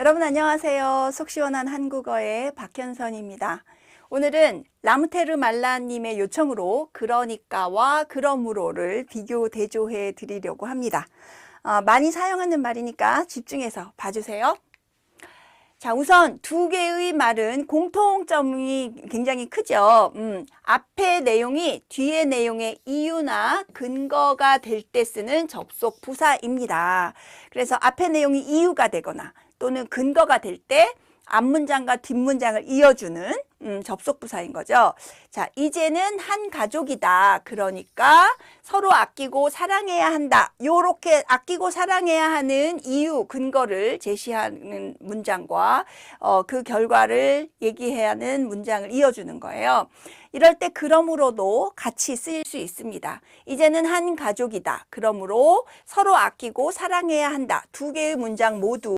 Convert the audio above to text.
여러분 안녕하세요. 속 시원한 한국어의 박현선입니다. 오늘은 라무테르 말라님의 요청으로 그러니까와 그러므로를 비교 대조해 드리려고 합니다. 어, 많이 사용하는 말이니까 집중해서 봐주세요. 자, 우선 두 개의 말은 공통점이 굉장히 크죠. 음, 앞의 내용이 뒤의 내용의 이유나 근거가 될 때 쓰는 접속 부사입니다. 그래서 앞의 내용이 이유가 되거나 또는 근거가 될 때 앞문장과 뒷문장을 이어주는 음, 접속 부사인 거죠. 자, 이제는 한 가족이다. 그러니까 서로 아끼고 사랑해야 한다. 요렇게 아끼고 사랑해야 하는 이유, 근거를 제시하는 문장과 어, 그 결과를 얘기해야 하는 문장을 이어주는 거예요. 이럴 때 그러므로도 같이 쓰일 수 있습니다. 이제는 한 가족이다. 그러므로 서로 아끼고 사랑해야 한다. 두 개의 문장 모두